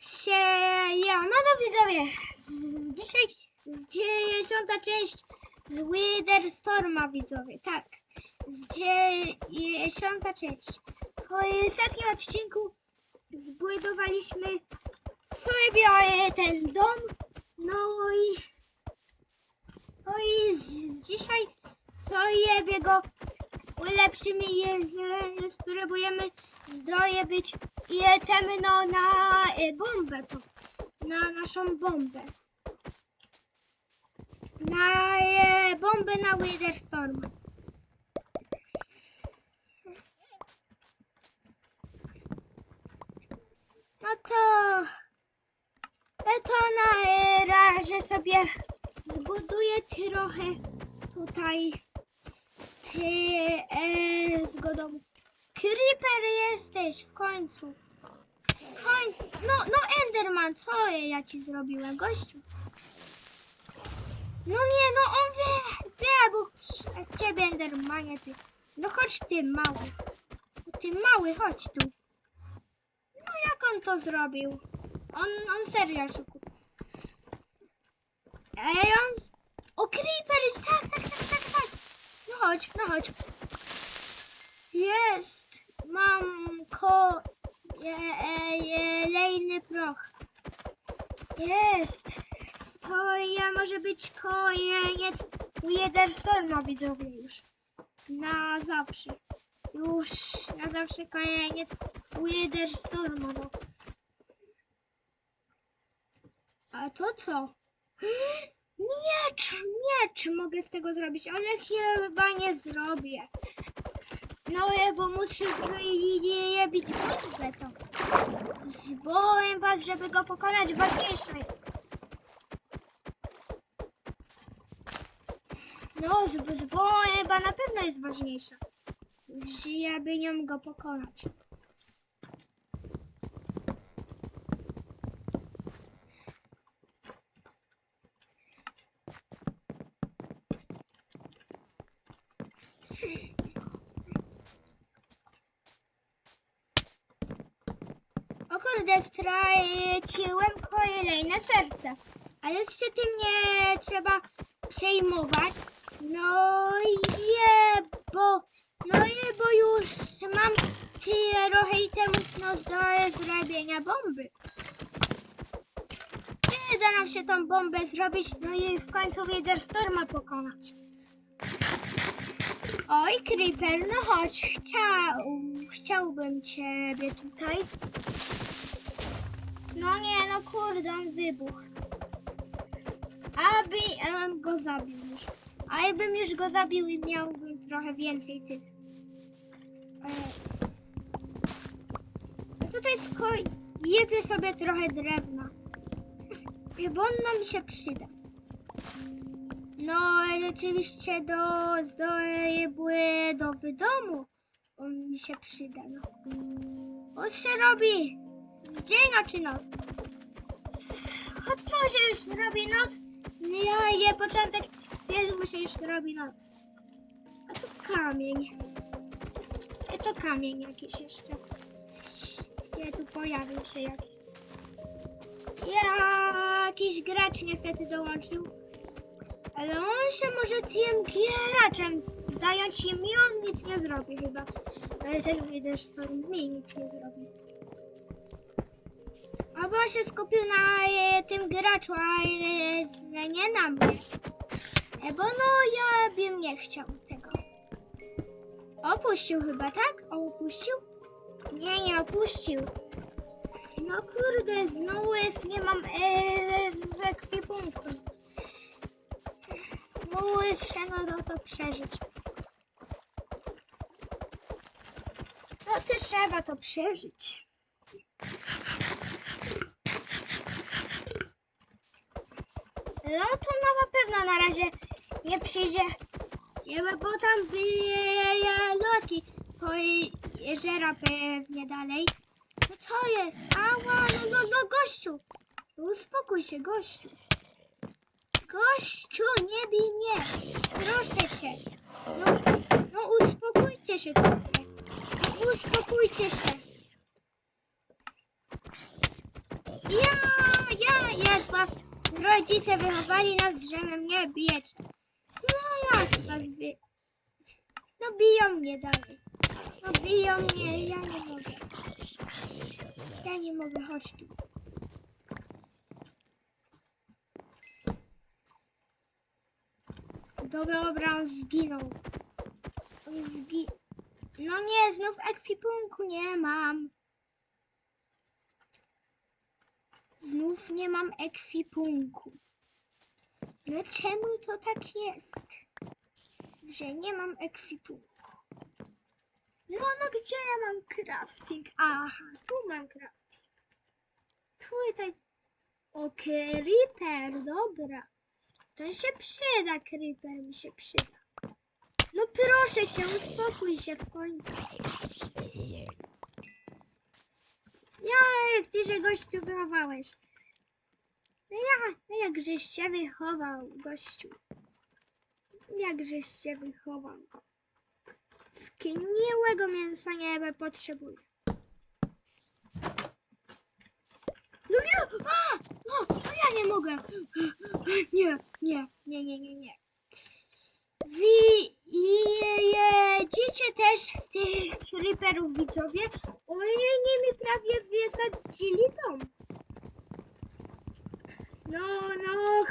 się ja. No to widzowie, z, dzisiaj z dziesiąta część z Wither Storma widzowie, tak. Z dziesiąta część. W ostatnim odcinku zbudowaliśmy sobie ten dom. No i no i z, z dzisiaj sobie go ulepszymy i e, e, spróbujemy zdobyć i jetemy no na e, bombę to, na naszą bombę. Na e, bombę na Witherstorm. No to to na e, razie sobie zbuduję trochę tutaj ty e, zgodą. Creeper jesteś w końcu. W końcu. No, no Enderman, co ja ci zrobiłem, gościu? No nie, no on wie, bo przez ciebie Endermanie ty. No chodź ty mały. Ty mały, chodź tu. No jak on to zrobił? On, on serio szuku. Ej, on... z- O, Creeper, tak, tak, tak, tak, tak. No chodź, no chodź. Jest! Mam ko... Je, e, jelejny proch. Jest! To ja może być koniec Witherstorma widzowie już. Na zawsze. Już na zawsze koniec Witherstorma. No. A to co? Miecz! Miecz mogę z tego zrobić, ale chyba nie zrobię. No ja, bo muszę zrobić bitwę to. Zwołam was, żeby go pokonać, ważniejsze jest. No, z- zwołam chyba na pewno jest ważniejsza. Żeby nią go pokonać. Kurde, straciłem kolejne serce. Ale się tym nie trzeba przejmować. No je, bo, no je, bo już mam trochę itemów no, do zrobienia bomby. Nie da nam się tą bombę zrobić, no i w końcu Witherstorma pokonać. Oj, Creeper, no chodź, chciał, chciałbym ciebie tutaj. No nie, no kurde, on wybuchł. Aby go zabił już. A jakbym już go zabił i miałbym trochę więcej tych. E, no tutaj skoj... Jebie sobie trochę drewna. Bo ono mi się przyda. No, ale oczywiście do, do budowy domu on mi się przyda, no. On się robi dzień czy noc. Co się już robi noc? Ja je początek filmu się już robi noc. A to kamień. A to kamień jakiś jeszcze. Się tu pojawił się jakiś. Jakiś gracz niestety dołączył. Ale on się może tym graczem zająć i on nic nie zrobi chyba. Ale ten widać to mi nic nie zrobi. Albo on się skupił na e, tym graczu, a e, nie na mnie. E, bo no ja bym nie chciał tego. Opuścił chyba, tak? O, opuścił? Nie, nie opuścił. No kurde, znowu nie mam e, z ekwipunku. Muszę no to przeżyć. No to trzeba to przeżyć. No to no, na pewno na razie nie przyjdzie. Nie, Bo tam były loki po jeziora pewnie dalej. No co jest? Ała, no, no, no gościu. Uspokój się, gościu. Gościu, nie bij mnie. Proszę cię. No, no uspokójcie się trochę. Uspokójcie się. Ja, ja, jak was rodzice wychowali nas, żeby mnie bić. No jak was wy... No biją mnie dalej. No biją mnie, ja nie mogę. Ja nie mogę, chodź tu. Dobra, dobra, on zginął. On zgi... No nie, znów ekwipunku nie mam. Znów nie mam ekwipunku. No czemu to tak jest? Że nie mam ekwipunku. No, no gdzie ja mam crafting? Aha, tu mam crafting. Tutaj. O, creeper, dobra. To się przyda, creeper mi się przyda. No proszę cię, uspokój się w końcu. Ja, jak ty się gościu wychowałeś? No ja, no jak żeś się wychował, gościu? Jak żeś się wychował? Skniłego mięsa nie potrzebuję. No nie! A! No, no ja nie mogę! Nie, nie, nie, nie, nie, nie. Wy jedziecie też z tych creeperów, widzowie? Oni mi prawie wysadzili dom. No, no,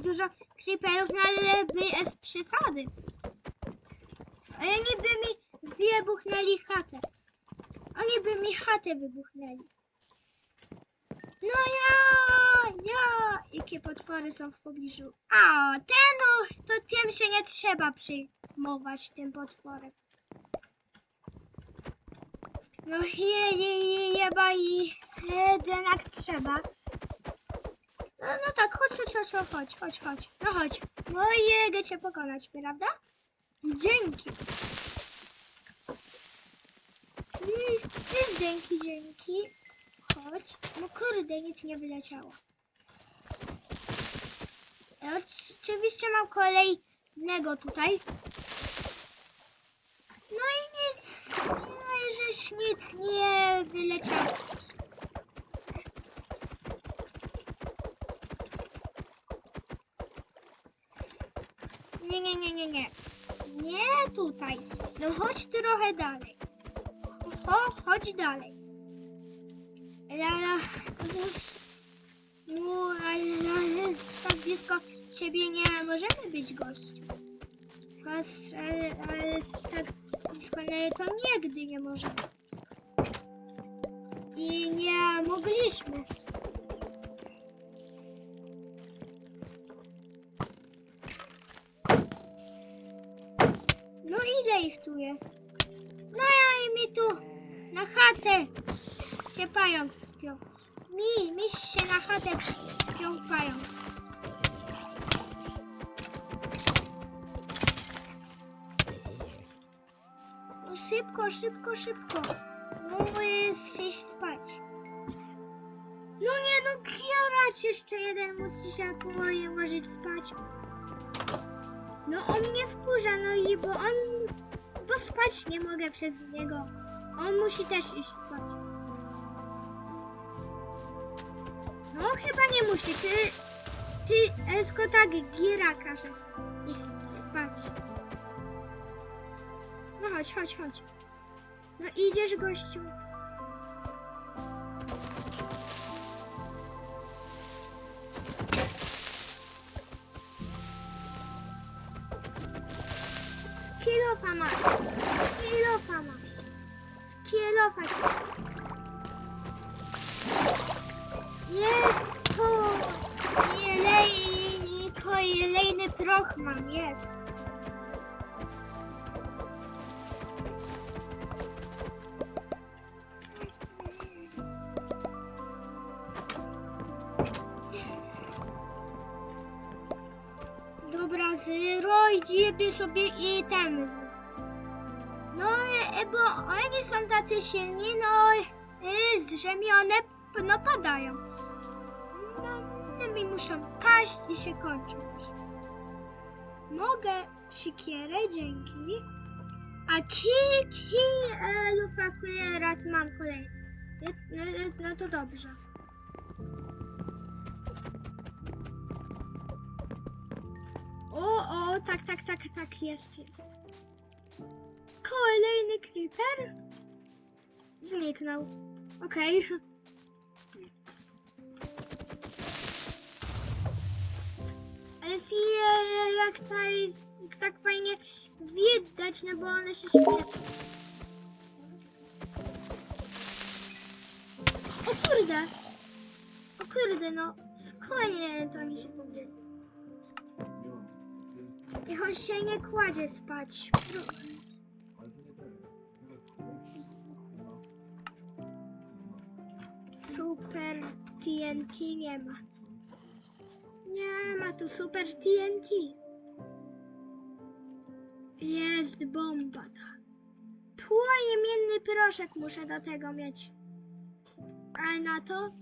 dużo creeperów, no ale bez przesady. Ale oni by mi wybuchnęli chatę. Oni by mi chatę wybuchnęli. No ja, ja, jakie potwory są w pobliżu. A, ten, no, to tym się nie trzeba przejmować, tym potworem. No je, je, je, jeba i jednak trzeba. No, no tak, chodź, chodź, chodź, chodź, chodź, chodź, no chodź. No jego cię pokonać, prawda? Dzięki. Jest dzięki, dzięki. Chodź. No kurde, nic nie wyleciało. E, Oczywiście mam kolejnego tutaj. No i nic, no i żeś nic nie wyleciało. Nie, nie, nie, nie, tutaj. No chodź trochę dalej. O, chodź dalej. La, la, no, ale, ale tak blisko ciebie nie możemy być gościu. Was, ale, ale tak blisko nie, to nigdy nie możemy. I nie mogliśmy. Jest? No ja mi tu na chatę się pająk. Mi, mi się na chatę wspiął. No szybko, szybko, szybko. No jest się spać. No nie, no kiorać jeszcze jeden musi się powoli ułożyć spać. No on mnie wkurza, no i bo on, spać nie mogę przez niego. On musi też iść spać. No chyba nie musi, ty, ty Esko tak giera każe iść spać. No chodź, chodź, chodź. No idziesz gościu. Jest to jelej, kolejny proch mam, jest. Dobra, jeby sobie i ten bo oni są tacy silni, no y, z one no padają. No, no mi muszą paść i się kończą. Mogę siekierę, dzięki. A kij, kij e, lufakulerat mam kolejny. No, no, no to dobrze. O, o, tak, tak, tak, tak, jest, jest. Kolejny creeper? Zniknął. Okej. Ale si, jak, tak fajnie widać, no bo one się świecą. O kurde! O kurde, no skąd to mi się to dzieje? Niech on się nie kładzie spać. Pro- Super TNT nie ma. Nie ma tu Super TNT. Jest bomba. ta. Płomienny proszek muszę do tego mieć. A na to?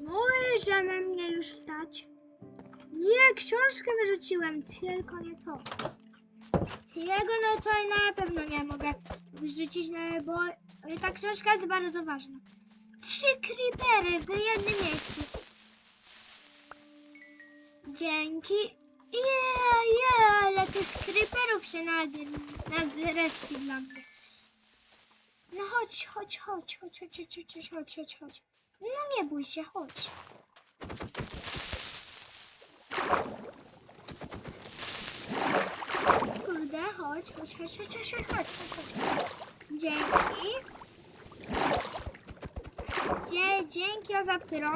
Możemy mnie już stać. Nie, książkę wyrzuciłem, tylko nie to. Jego no to na pewno nie mogę wyrzucić, no, bo ta książka jest bardzo ważna. Trzy creepery w jednym miejscu. Dzięki. Yeah, yeah, ale tych creeperów się nad, nadrespi dla mnie. No chodź, chodź, chodź, chodź, chodź, chodź, chodź, chodź, chodź. No nie bój się, chodź. Kurde, chodź, chodź, chodź, chodź, chodź, chodź, chodź. Dzięki. Dzie, dzięki za pyro.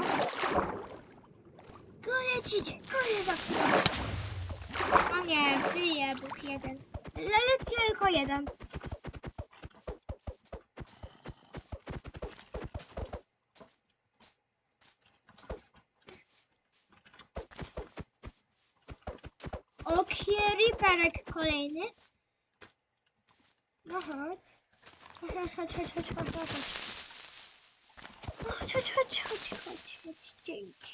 Kurde ci dziękuję za pyro. O nie, wyjebuch jeden. Ale tylko jeden. O, riperek kolejny. No chodź. Chodź, chodź, chodź, chodź, chodź, chodź. Chodź, chodź, chodź, chodź, chodź, chodź, dzięki.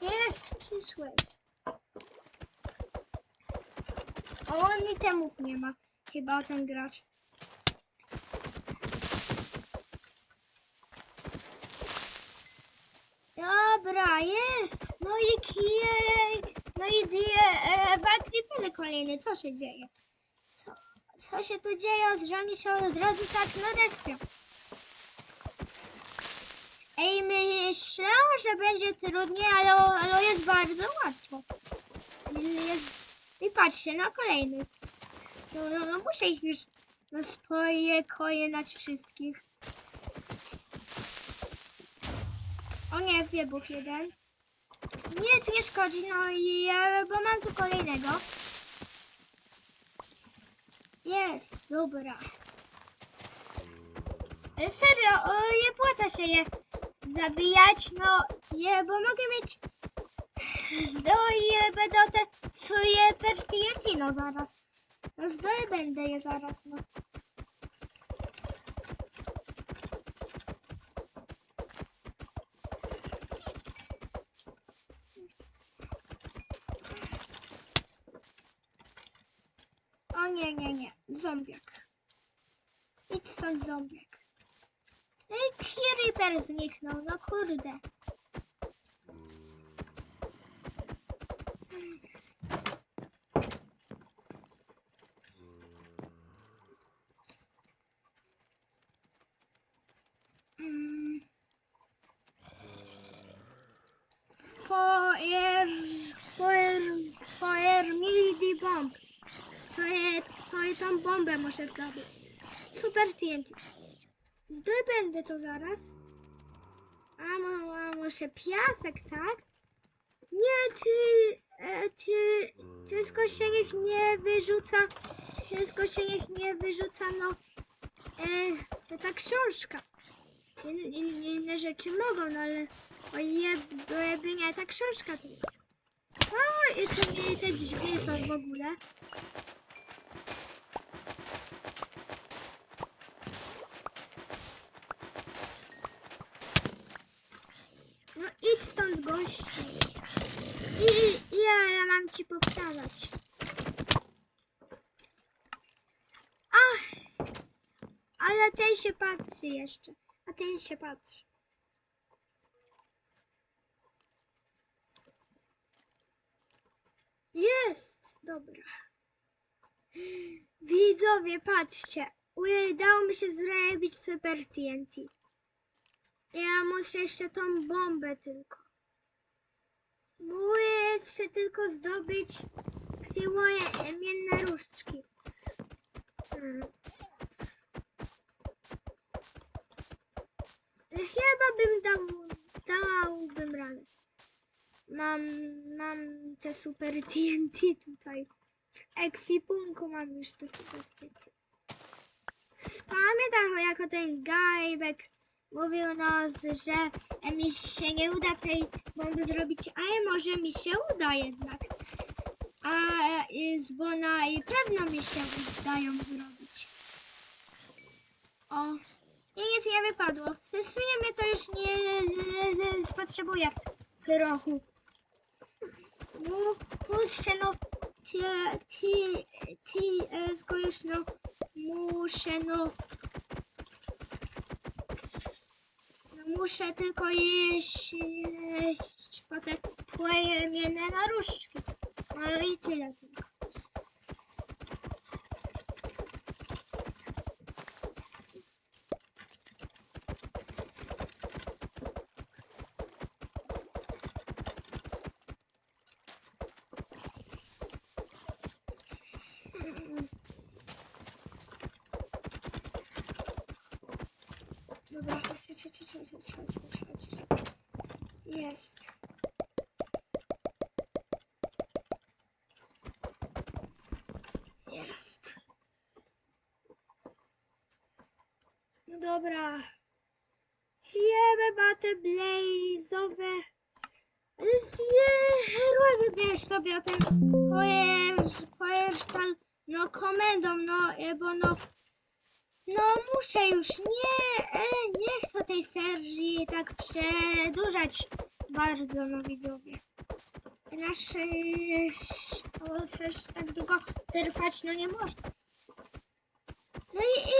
Jest, przyszłeś. O, on i temów nie ma. Chyba ten gracz. Dobra, jest. No i kie... No i die... E, Bakripele kolejny. Co się dzieje? Co? Co się tu dzieje? Że się od razu tak no respią. Ej, myślałam, że będzie trudniej, ale, ale jest bardzo łatwo. Jest... I patrzcie, na kolejny. No, no, no muszę ich już na swoje koje nać wszystkich. O nie, wybuch jeden. Nic nie szkodzi, no i ja, bo mam tu kolejnego. Jest, dobra. E, Serio, o, nie płaca się je zabijać, no je, bo mogę mieć zdoje będę te swoje per TNT, no zaraz. No będę je zaraz, no. O nie, nie, nie. Zombiak. Idź stąd, zombiak. Ej, Creeper zniknął, no kurde. Fire, fire, fire, midi bomb. Stoję, stoję tą bombę muszę zdobyć. Super TNT. Zdobędę to zaraz. A, a może piasek, tak? Nie, czy, e, czy, wszystko się niech nie wyrzuca, wszystko się niech nie wyrzuca, no, e, ta książka. In, in, inne rzeczy mogą, no ale o jeby nie ta książka tylko. O, i nie te drzwi są w ogóle? idź stąd gości. I, i ja, ja mam ci powtarzać. Ach, ale ten się patrzy jeszcze, a ten się patrzy. Jest! Dobra. Widzowie, patrzcie. Udało mi się zrobić super TNT. Ja muszę jeszcze tą bombę tylko. Muszę tylko zdobyć piłomienne różdżki. Mm. Chyba bym dał, dałbym radę. Mam, mam te super TNT tutaj. W ekwipunku mam już te super TNT. Pamiętam jako ten gajbek mówił no, z- że e, mi się nie uda tej bomby zrobić, a może mi się uda jednak. A e, z Bona i pewno mi się udają zrobić. O, i nic nie wypadło. W sumie mnie to już nie, nie, nie potrzebuje pyrochu. Mu- Muszę no, ty, ty, ty, e, zgoisz no, muszę no, muszę tylko jeść, jeść potem płomienne naruszki. No i tyle tylko. Jest. Przedłużać bardzo, no widzowie. Nasz, też tak długo trwać, no nie może. No i, i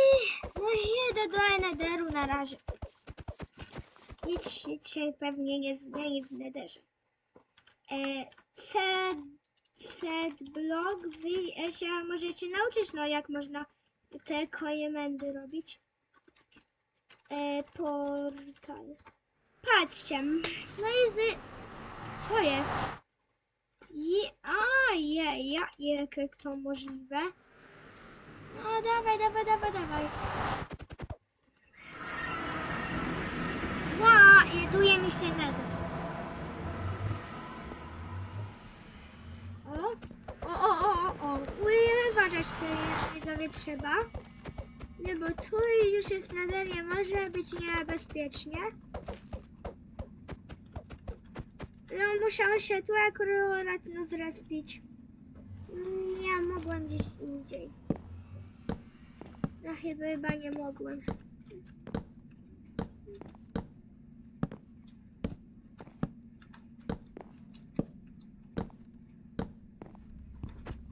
no i jedę do Enederu na razie. Nic, nic się pewnie nie zmieni w Nederze. E, set, set blog, wy się możecie nauczyć, no jak można te kojemendy robić. E, portal. Patrzcie, no i. Co jest? Je, a, je, ja, jak to możliwe? No dawaj, dawaj, dawaj, dawaj. Ła, jeduje mi się nether. O, o, o, o, o, o. Uważać to już trzeba. Nie, bo tu już jest nether, nie może być niebezpiecznie. Musiało się tu akurat no zrespić. Nie mogłem gdzieś indziej. No chyba, chyba nie mogłem.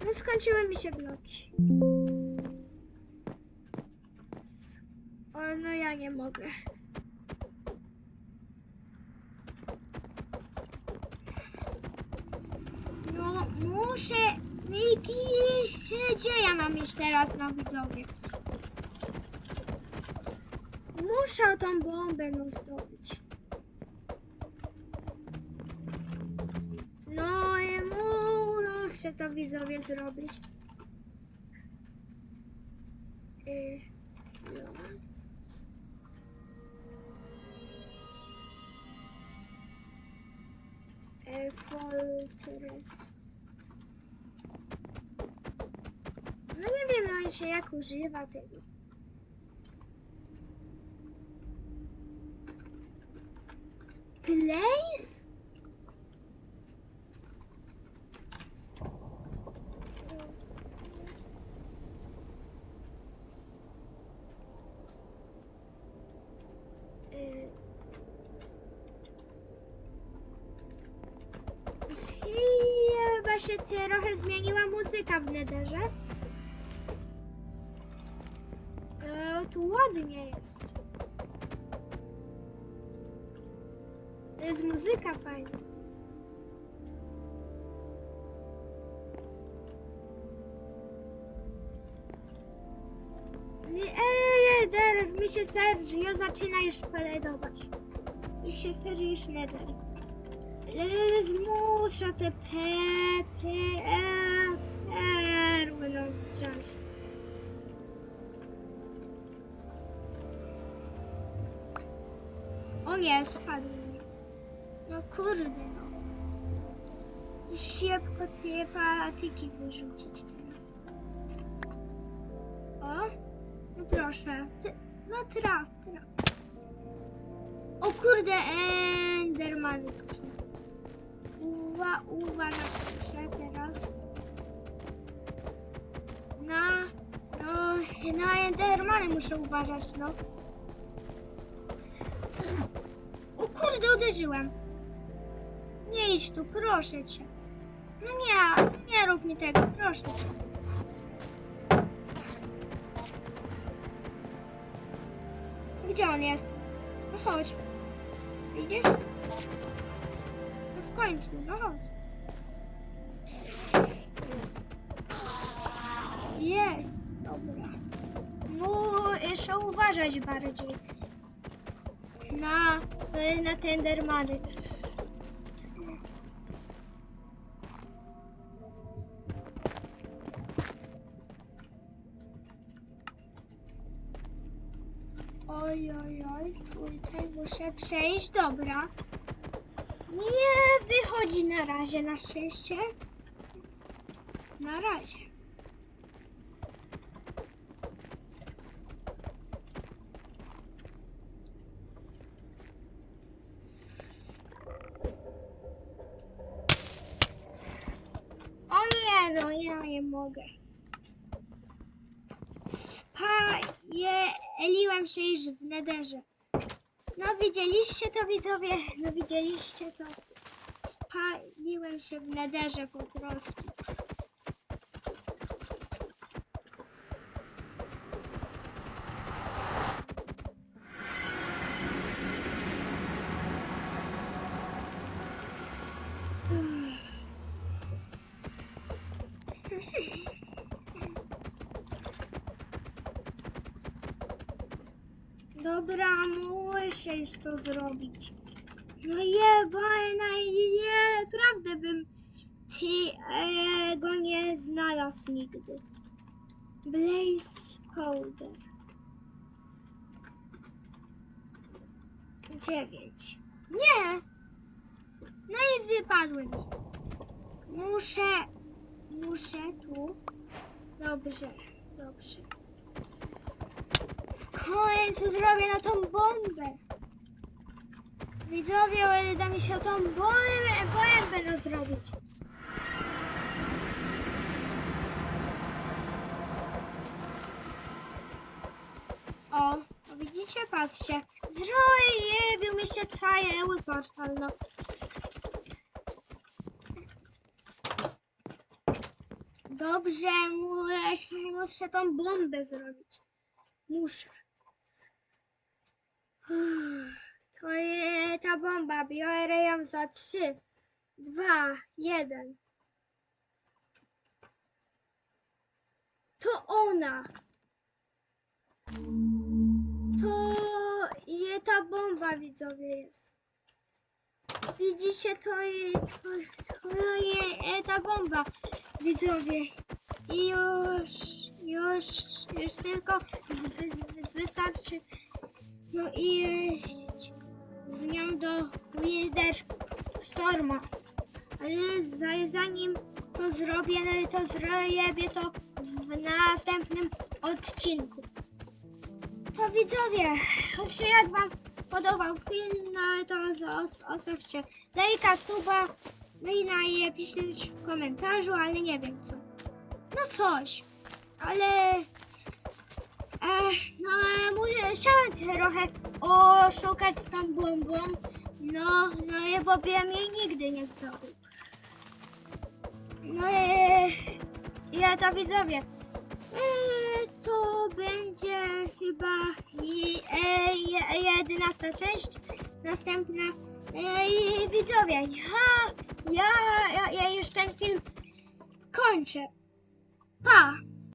No skończyły mi się bloki. O, no ja nie mogę. No muszę... Gdzie ja mam iść teraz na widzowie? Muszę tą bombę zdobyć. No muszę to widzowie zrobić. Y, się jak używa tego. Place? Y, Chyba się trochę zmieniła muzyka w nederze. naprawdę nie jest. To jest muzyka fajna. Nie, ej, teraz mi się serio zaczyna już podobać. Mi się serio już nie da. Teraz muszę te pe, pe, e, e, no, wziąć. O nie, spadł. No kurde no. Szybko te patyki wyrzucić teraz. O, no proszę. Ty, no traf, traf. O kurde, Endermany tu są. Uwa, uważać muszę teraz. Na, no, na Endermany muszę uważać, no. O kurde, uderzyłem. Nie idź tu, proszę cię. No nie, nie rób mi tego, proszę cię. Gdzie on jest? No chodź. Widzisz? No w końcu, no chodź. Jest, dobra. Muszę uważać bardziej na, na tendermany. Oj, oj, oj, tutaj muszę przejść, dobra. Nie wychodzi na razie, na szczęście. Na razie. O nie, no ja nie mogę. Spaliłem się już w nederze. No widzieliście to widzowie? No widzieliście to? Spaliłem się w nederze po prostu. Dobra, muszę już to zrobić. No jebana, nie, naprawdę bym tego nie znalazł nigdy. Blaze Powder. Dziewięć. Nie! No i wypadły mi. Muszę, muszę tu. Dobrze, dobrze. W końcu zrobię na tą bombę. Widzowie, uda mi się tą bombę, bombę no zrobić. O, o, widzicie, patrzcie. Zrobił mi się cały portal, no. Dobrze, muszę, muszę tą bombę zrobić. Muszę. To jest ta bomba. Biorę ją za trzy, dwa, jeden. To ona. To je ta bomba, widzowie, jest. Widzicie, to jest, to, to jest ta bomba, widzowie. I już, już, już tylko z, z, z wystarczy no i jeść z nią do Wither Storma. Ale za- zanim to zrobię, no to zrobię to w następnym odcinku. To widzowie, jeśli jak wam podobał film, no to zos- zostawcie lajka, suba, no i napiszcie coś w komentarzu, ale nie wiem co. No coś, ale Ech, no musiałem trochę oszukać z tą bombą. No, no bo bym jej nigdy nie zdobył. No i ja to widzowie. E, to będzie chyba e, je, jedenasta część. Następna. E, widzowie, ja, ja, ja, ja już ten film kończę. Pa!